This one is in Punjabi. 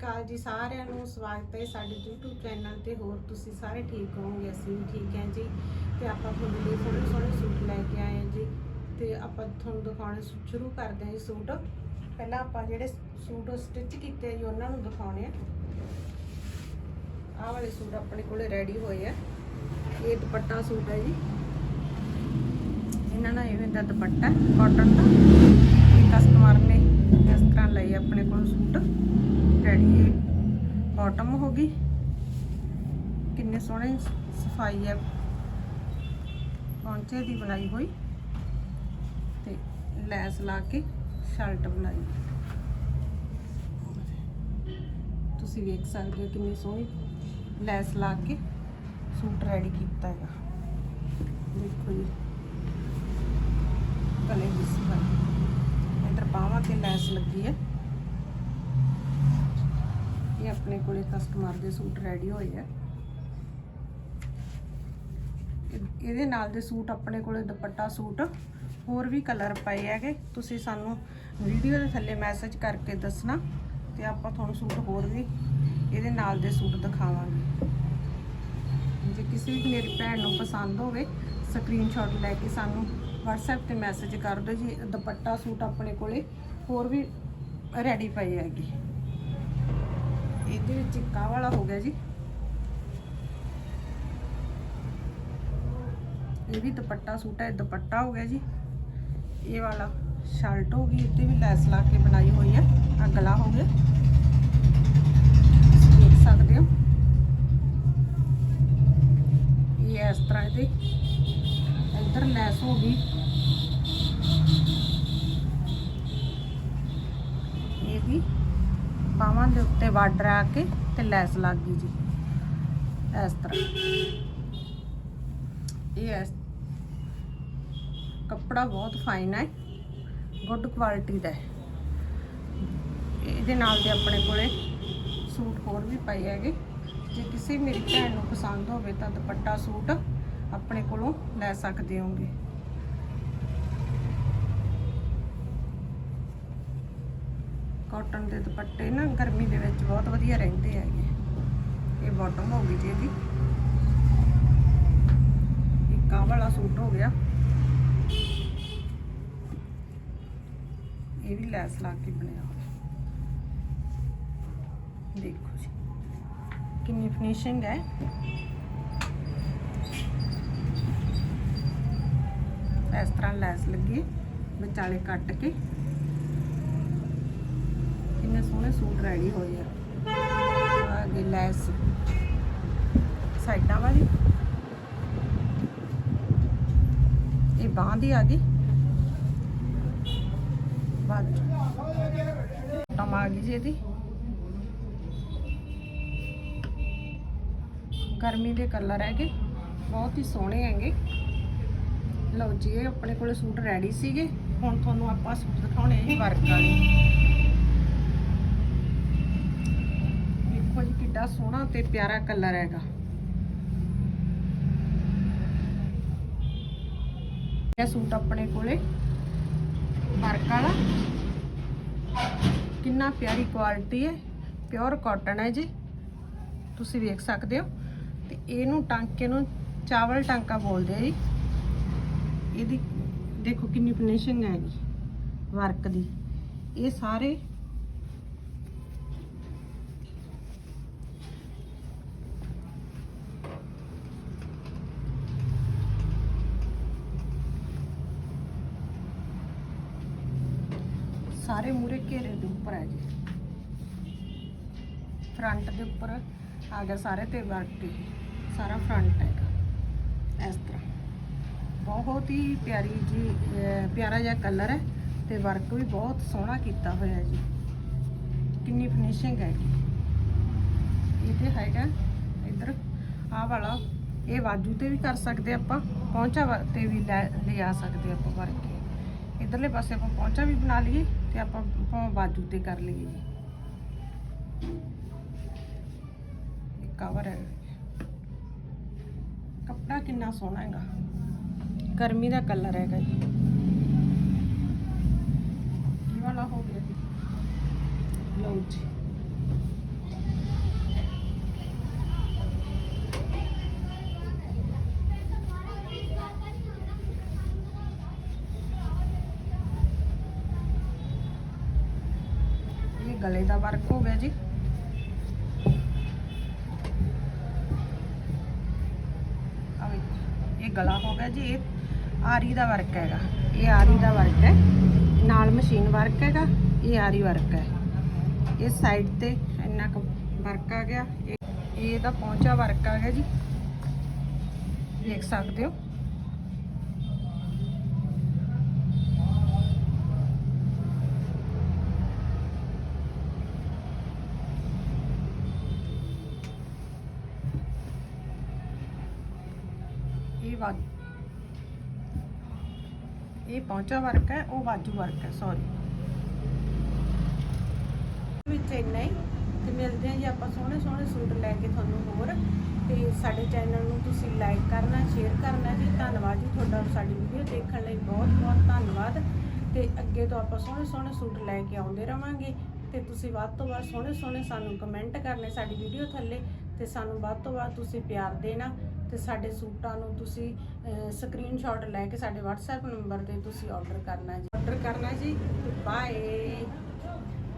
ਅਕਾਲ ਜੀ ਸਾਰਿਆਂ ਨੂੰ ਸਵਾਗਤ ਹੈ ਸਾਡੇ YouTube ਚੈਨਲ ਤੇ। ਹੋਰ ਤੁਸੀਂ ਸਾਰੇ ਠੀਕ ਹੋਵੋਗੇ? ਅਸੀਂ ਵੀ ਠੀਕ ਹਾਂ ਜੀ। ਤੇ ਆਪਾਂ ਤੁਹਾਡੇ ਲਈ ਸੋਹਣੇ ਸੋਹਣੇ ਸੂਟ ਲੈ ਕੇ ਆਏ ਹਾਂ ਜੀ। ਤੇ ਆਪਾਂ ਤੁਹਾਨੂੰ ਦਿਖਾਉਣੇ ਸ਼ੁਰੂ ਕਰਦੇ ਹਾਂ ਜੀ ਸੂਟ। ਪਹਿਲਾਂ ਆਪਾਂ ਜਿਹੜੇ ਸੂਟ ਸਟਿਚ ਕੀਤੇ ਜੀ, ਉਹਨਾਂ ਨੂੰ ਦਿਖਾਉਣੇ ਆ। ਆਹ ਵਾਲੇ ਸੂਟ ਆਪਣੇ ਕੋਲੇ ਰੈਡੀ ਹੋਏ ਆ। ਇਹ ਦੁਪੱਟਾ ਸੂਟ ਹੈ ਜੀ। ਇਹਨਾਂ ਦਾ ਇਵੇਂ ਦਾ ਦੁਪੱਟਾ ਕਾਟਨ ਦਾ। ਕਸਟਮਰ ਨੇ ਇਸ ਤਰ੍ਹਾਂ ਲਈ ਆਪਣੇ ਕੋਲ ਸੂਟ। ਰੈਡੀ ਹੈ ਬਾਟਮ ਹੋ ਗਈ। ਕਿੰਨੇ ਸੋਹਣੇ ਸਫ਼ਾਈ ਹੈ ਪੌਂਚੇ ਦੀ ਬਣਾਈ ਹੋਈ। ਤੇ ਲੈਸ ਲਾ ਕੇ ਸ਼ਰਟ ਬਣਾਈ। ਤੁਸੀਂ ਵੇਖ ਸਕਦੇ ਹੋ ਕਿੰਨੀ ਸੋਹਣੀ ਲੈਸ ਲਾ ਕੇ ਸੂਟ ਰੈਡੀ ਕੀਤਾ ਹੈਗਾ। ਦੇਖੋ ਜੀ। ਕਲੇ ਦੀ ਸਫ਼ਾਈ। ਬਾਹਾਂ ਤੇ ਲੈਸ ਲੱਗੀ ਹੈ। ਇਹ ਆਪਣੇ ਕੋਲੇ ਕਸਟਮਰ ਦੇ ਸੂਟ ਰੈਡੀ ਹੋਏ ਆ। ਇਹਦੇ ਨਾਲ ਦੇ ਸੂਟ ਆਪਣੇ ਕੋਲੇ ਦੁਪੱਟਾ ਸੂਟ, ਹੋਰ ਵੀ ਕਲਰ ਪਏ ਹੈਗੇ। ਤੁਸੀਂ ਸਾਨੂੰ ਵੀਡੀਓ ਦੇ ਥੱਲੇ ਮੈਸੇਜ ਕਰਕੇ ਦੱਸਣਾ ਤੇ ਆਪਾਂ ਤੁਹਾਨੂੰ ਸੂਟ ਹੋਰ ਵੀ ਇਹਦੇ ਨਾਲ ਦੇ ਸੂਟ ਦਿਖਾਵਾਂਗੇ। ਜੇ ਕਿਸੇ ਵੀ ਮੇਰੀ ਭੈਣ ਨੂੰ ਪਸੰਦ ਹੋਵੇ ਸਕਰੀਨਸ਼ਾਟ ਲੈ ਕੇ ਸਾਨੂੰ WhatsApp ਤੇ ਮੈਸੇਜ ਕਰ ਦਿਓ ਜੀ, ਦੁਪੱਟਾ ਸੂਟ ਆਪਣੇ ਕੋਲੇ, ਹੋਰ ਵੀ ਰੈਡੀ ਪਏ ਹੈਗੇ। ਇਹਦੇ ਵਿੱਚ ਇੱਕ ਵਾਲਾ ਹੋ ਗਿਆ ਜੀ। ਇਹ ਵੀ ਦੁਪੱਟਾ ਸੂਟ ਹੈ ਦੁਪੱਟਾ ਹੋ ਗਿਆ ਜੀ। ਇਹ ਵਾਲਾ ਸ਼ਰਟ ਹੋ ਗਈ ਇੱਥੇ ਵੀ ਲੈਸ ਲਾ ਕੇ ਬਣਾਈ ਹੋਈ ਹੈ ਆ ਗਲਾ ਹੋ ਗਿਆ। ਦੇਖ ਸਕਦੇ ਹੋ। ਇਹ ਇਸ ਤਰ੍ਹਾਂ ਇਹਦੇ। ਇੱਧਰ ਲੈਸ ਹੋ ਗਈ। ਇਹ ਵੀ ਬਾਹਾਂ ਦੇ ਉੱਤੇ ਬਾਰਡਰ ਆ ਕੇ ਤੇ ਲੈਸ ਲੱਗ ਗਈ ਜੀ। ਇਸ ਤਰ੍ਹਾਂ। ਇਹ ਇਸ ਕੱਪੜਾ ਬਹੁਤ ਫਾਈਨ ਹੈ। ਗੁੱਡ ਕੁਆਲਿਟੀ ਦਾ ਹੈ। ਇਹਦੇ ਨਾਲ ਦੇ ਆਪਣੇ ਕੋਲੇ ਸੂਟ ਹੋਰ ਵੀ ਪਏ ਹੈਗੇ। ਜੇ ਕਿਸੇ ਮੇਰੀ ਭੈਣ ਨੂੰ ਪਸੰਦ ਹੋਵੇ ਤਾਂ ਦੁਪੱਟਾ ਸੂਟ ਆਪਣੇ ਕੋਲੋਂ ਲੈ ਸਕਦੇ ਹੋਗੇ। ਕਾਟਨ ਦੇ ਦੁਪੱਟੇ ਨਾ ਗਰਮੀ ਦੇ ਵਿੱਚ ਬਹੁਤ ਵਧੀਆ ਰਹਿੰਦੇ ਹੈਗੇ। ਇਹ ਬਾਟਮ ਹੋ ਗਈ ਜੀ ਇਹਦੀ। ਇੱਕ ਆਹ ਵਾਲਾ ਸੂਟ ਹੋ ਗਿਆ। ਇਹ ਵੀ ਲੈਸ ਲਾ ਕੇ ਬਣਿਆ ਹੋਇਆ। ਦੇਖੋ ਜੀ। ਕਿੰਨੀ ਫਿਨਿਸ਼ਿੰਗ ਹੈ। ਇਸ ਤਰ੍ਹਾਂ ਲੈਸ ਲੱਗੀ, ਵਿਚਾਲੇ ਕੱਟ ਕੇ। ਕਿੰਨੇ ਸੋਹਣੇ ਸੂਟ ਰੈਡੀ ਹੋਏ ਆ। ਆ ਲੈਸ। ਸਾਈਡਾਂ ਵਾਲੀ। ਇਹ ਬਾਂਹ ਦੀ ਆ ਗਈ। ਬਾਅਦ ਟਮ ਆ ਗਈ ਜੀ ਇਹਦੀ। ਗਰਮੀ ਦੇ ਕਲਰ ਹੈਗੇ। ਬਹੁਤ ਹੀ ਸੋਹਣੇ ਹੈਗੇ। ਲਓ ਜੀ, ਇਹ ਆਪਣੇ ਕੋਲੇ ਸੂਟ ਰੈਡੀ ਸੀਗੇ। ਹੁਣ ਤੁਹਾਨੂੰ ਆਪਾਂ ਸੂਟ ਦਿਖਾਉਣੇ ਆ ਜੀ ਵਰਕ ਵਾਲੇ ਦੇਖੋ ਜੀ ਕਿੱਡਾ ਸੋਹਣਾ ਤੇ ਪਿਆਰਾ ਕਲਰ ਹੈਗਾ। ਇਹ ਸੂਟ ਆਪਣੇ ਕੋਲੇ ਵਰਕ ਵਾਲਾ। ਕਿੰਨਾ ਪਿਆਰੀ ਕੁਆਲਿਟੀ ਹੈ ਪਿਓਰ ਕਾਟਨ ਹੈ ਜੀ। ਤੁਸੀਂ ਵੇਖ ਸਕਦੇ ਹੋ। ਤੇ ਇਹਨੂੰ ਟਾਂਕੇ ਨੂੰ ਚਾਵਲ ਟਾਂਕਾ ਬੋਲਦੇ ਆ ਜੀ। ਇਹਦੀ ਦੇਖੋ ਕਿੰਨੀ ਫਿਨਿਸ਼ਿੰਗ ਹੈ ਜੀ ਵਰਕ ਦੀ। ਇਹ ਸਾਰੇ ਸਾਰੇ ਮੂਰੇ ਘੇਰੇ ਦੇ ਉੱਪਰ ਹੈ ਜੀ। ਫਰੰਟ ਦੇ ਉੱਪਰ ਆ ਗਿਆ ਸਾਰੇ ਤੇ ਵਰਕ ਹੀ ਸਾਰਾ ਫਰੰਟ ਹੈਗਾ, ਇਸ ਤਰ੍ਹਾਂ। ਬਹੁਤ ਹੀ ਪਿਆਰੀ ਜੀ ਪਿਆਰਾ ਜਿਹਾ ਕਲਰ ਹੈ ਤੇ ਵਰਕ ਵੀ ਬਹੁਤ ਸੋਹਣਾ ਕੀਤਾ ਹੋਇਆ ਜੀ। ਕਿੰਨੀ ਫਿਨਿਸ਼ਿੰਗ ਹੈ ਇਹ ਤੇ ਹੈਗਾ ਇੱਧਰ, ਆਹ ਵਾਲਾ, ਇਹ ਬਾਜੂ ਤੇ ਵੀ ਕਰ ਸਕਦੇ ਆਪਾਂ ਪਹੁੰਚਾ ਵਾ- ਤੇ ਵੀ ਲੈ, ਲਿਆ ਸਕਦੇ ਆਪਾਂ ਵਰਕ ਇਧਰਲੇ ਪਾਸੇ ਆਪਾਂ ਪਹੁੰਚਾ ਵੀ ਬਣਾ ਲਈਏ ਤੇ ਆਪਾਂ ਭਾਵੇਂ ਬਾਜੂ ਤੇ ਕਰ ਲਈਏ ਜੀ। ਕਵਰ ਹੈ। ਕੱਪੜਾ ਕਿੰਨਾ ਸੋਹਣਾ ਹੈਗਾ। गर्मी का कलर है गई गले का वर्क हो गया जी। ये गला हो गया जी ਆਰੀ ਦਾ ਵਰਕ ਹੈਗਾ। ਇਹ ਆਰੀ ਦਾ ਵਰਕ ਹੈ। ਨਾਲ ਮਸ਼ੀਨ ਵਰਕ ਹੈਗਾ। ਇਹ ਆਰੀ ਵਰਕ ਹੈ। ਇਹ ਸਾਈਡ ਤੇ ਇੰਨਾ ਕੁ ਵਰਕ ਆ ਗਿਆ। ਇਹ ਇਹ ਇਹਦਾ ਪਹੁੰਚਾ ਵਰਕ ਆ ਗਿਆ ਜੀ। ਦੇਖ ਸਕਦੇ ਹੋ। ਇਹ ਪਹੁੰਚਾ ਵਰਕ ਹੈ, ਉਹ ਬਾਜੂ ਵਰਕ ਹੈ ਸੌਰੀ ਵਿੱਚ ਇੰਨਾ ਹੀ, ਤੇ ਮਿਲਦੇ ਹਾਂ ਜੀ ਆਪਾਂ ਸੋਹਣੇ ਸੋਹਣੇ ਸੂਟ ਲੈ ਕੇ ਤੁਹਾਨੂੰ ਹੋਰ। ਤੇ ਸਾਡੇ ਚੈਨਲ ਨੂੰ ਤੁਸੀਂ ਲਾਈਕ ਕਰਨਾ ਸ਼ੇਅਰ ਕਰਨਾ ਜੀ। ਧੰਨਵਾਦ ਜੀ ਤੁਹਾਡਾ ਸਾਡੀ ਵੀਡੀਓ ਦੇਖਣ ਲਈ ਬਹੁਤ ਬਹੁਤ ਧੰਨਵਾਦ। ਤੇ ਅੱਗੇ ਤੋਂ ਆਪਾਂ ਸੋਹਣੇ ਸੋਹਣੇ ਸੂਟ ਲੈ ਕੇ ਆਉਂਦੇ ਰਵਾਂਗੇ। ਤੇ ਤੁਸੀਂ ਵੱਧ ਤੋਂ ਵੱਧ ਸੋਹਣੇ ਸੋਹਣੇ ਸਾਨੂੰ ਕਮੈਂਟ ਕਰਨੇ ਸਾਡੀ ਵੀਡੀਓ ਥੱਲੇ। ਤੇ ਸਾਨੂੰ ਵੱਧ ਤੋਂ ਵੱਧ ਤੁਸੀਂ ਪਿਆਰ ਦੇਣਾ। ਤੇ ਸਾਡੇ ਸੂਟਾਂ ਨੂੰ ਤੁਸੀਂ ਸਕਰੀਨਸ਼ਾਟ ਲੈ ਕੇ ਸਾਡੇ WhatsApp ਨੰਬਰ ਤੇ ਤੁਸੀਂ ਆਰਡਰ ਕਰਨਾ ਜੀ। ਆਰਡਰ ਕਰਨਾ ਜੀ ਬਾਏ